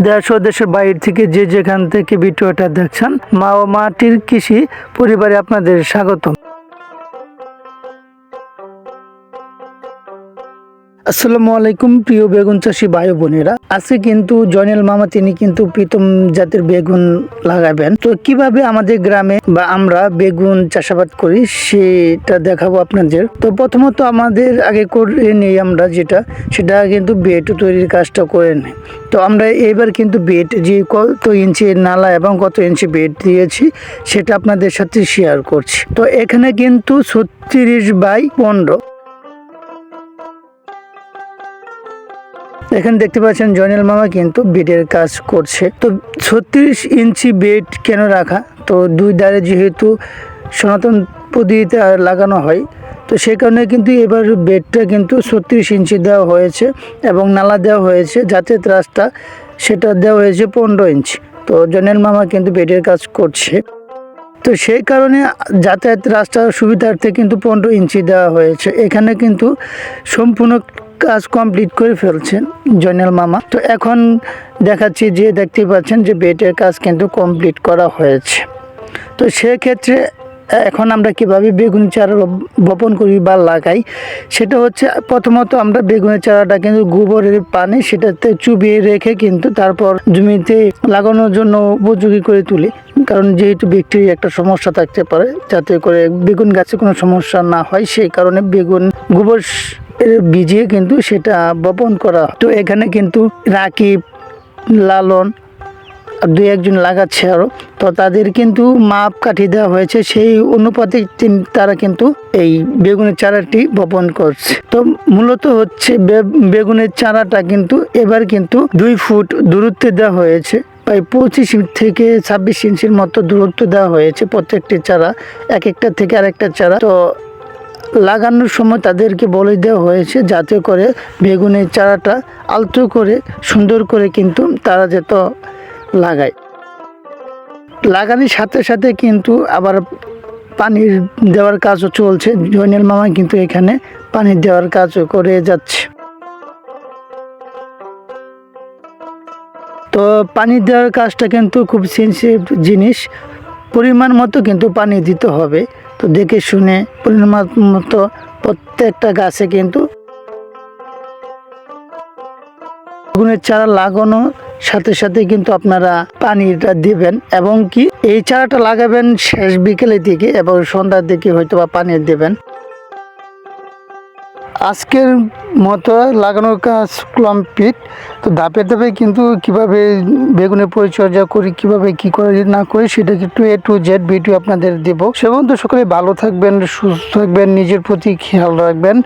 দেশ ও দেশের বাইরে থেকে যে যেখান থেকে ভিডিওটা দেখছেন, মা ও মাটির কৃষি পরিবারে আপনাদের স্বাগতম। আসসালামু আলাইকুম, প্রিয় বেগুন চাষি ভাই বোনেরা। আজকে কিন্তু জয়নাল মামা, তিনি কিন্তু প্রীতম জাতের বেগুন লাগাবেন। তো কীভাবে আমাদের গ্রামে বা আমরা বেগুন চাষাবাদ করি, সেটা দেখাবো আপনাদের। তো প্রথমত আমাদের আগে করে নেই আমরা যেটা, সেটা কিন্তু বেড তৈরির কাজটা করে নেই। তো আমরা এবার কিন্তু বেড যে কত ইঞ্চি নালা এবং কত ইঞ্চি বেড দিয়েছি, সেটা আপনাদের সাথে শেয়ার করছি। তো এখানে কিন্তু ছত্রিশ বাই পনেরো। এখানে দেখতে পাচ্ছেন জয়নাল মামা কিন্তু বেডের কাজ করছে। তো ছত্রিশ ইঞ্চি বেড কেন রাখা? তো দুই ধারে যেহেতু সনাতন পদ্ধতিতে লাগানো হয়, তো সেই কারণে কিন্তু এবার বেডটা কিন্তু ছত্রিশ ইঞ্চি দেওয়া হয়েছে এবং নালা দেওয়া হয়েছে যাতে ত্রাসটা সেটা দেওয়া হয়েছে পনেরো ইঞ্চি। তো জয়নাল মামা কিন্তু বেডের কাজ করছে। তো সেই কারণে যাতায়াত রাস্তার সুবিধার্থে কিন্তু পনেরো ইঞ্চি দেওয়া হয়েছে। এখানে কিন্তু সম্পূর্ণ কাজ কমপ্লিট করে ফেলছেন জয়নাল মামা। তো এখন দেখাচ্ছি যে দেখতে পাচ্ছেন যে বেডের কাজ কিন্তু কমপ্লিট করা হয়েছে। তো সেক্ষেত্রে এখন আমরা কীভাবে বেগুন চারা বপন করি বা লাগাই, সেটা হচ্ছে প্রথমত আমরা বেগুনের চারাটা কিন্তু গোবরের পানি সেটাতে চুবিয়ে রেখে কিন্তু তারপর জমিতে লাগানোর জন্য উপযোগী করে তুলি। কারণ যেহেতু ব্যাকটেরিয়া একটা সমস্যা থাকতে পারে, যাতে করে বেগুন গাছে কোনো সমস্যা না হয়, সেই কারণে বেগুন গোবর ভিজিয়ে কিন্তু সেটা বপন করা। তো এখানে কিন্তু রাকিব, লালন দুই একজন লাগাচ্ছে আরও তো তাদের কিন্তু মাপ কাঠি দেওয়া হয়েছে, সেই অনুপাতে তারা কিন্তু এই বেগুনের চারাটি বপন করছে। তো মূলত হচ্ছে বেগুনের চারাটা কিন্তু এবার কিন্তু দুই ফুট দূরত্বে দেওয়া হয়েছে। প্রায় পঁচিশ থেকে ছাব্বিশ ইঞ্চির মতো দূরত্ব দেওয়া হয়েছে প্রত্যেকটি চারা, এক একটা থেকে আরেকটা চারা। তো লাগানোর সময় তাদেরকে বলে দেওয়া হয়েছে যাতে করে বেগুনের চারাটা আলতো করে, সুন্দর করে কিন্তু তারা যেত লাগায়। লাগানোর সাথে সাথে কিন্তু আবার পানির দেওয়ার কাজও চলছে। জয়নাল মামা কিন্তু এখানে পানি দেওয়ার কাজও করে যাচ্ছে। তো পানি দেওয়ার কাজটা কিন্তু খুব সেন্সিটিভ জিনিস। পরিমাণ মতো কিন্তু পানি দিতে হবে। তো দেখে শুনে পরিমাণ মতো প্রত্যেকটা গাছে কিন্তু বেগুনের চারা লাগানো সাথে সাথে কিন্তু আপনারা পানিটা দিবেন এবং কি এই চারাটা লাগাবেন শেষ বিকেলের দিকে এবং সন্ধ্যার দিকে হয়তো বা পানি দেবেন। আজকের মতো লাগানোর কাজ কমপ্লিট তো ধাপে ধাপে কিন্তু কীভাবে বেগুনের পরিচর্যা করি, কীভাবে কি করে, না করি, সেটা কিন্তু এ টু জেড ভিডিও আপনাদের দেবো। সে সকলে ভালো থাকবেন, সুস্থ থাকবেন, নিজের প্রতি খেয়াল রাখবেন।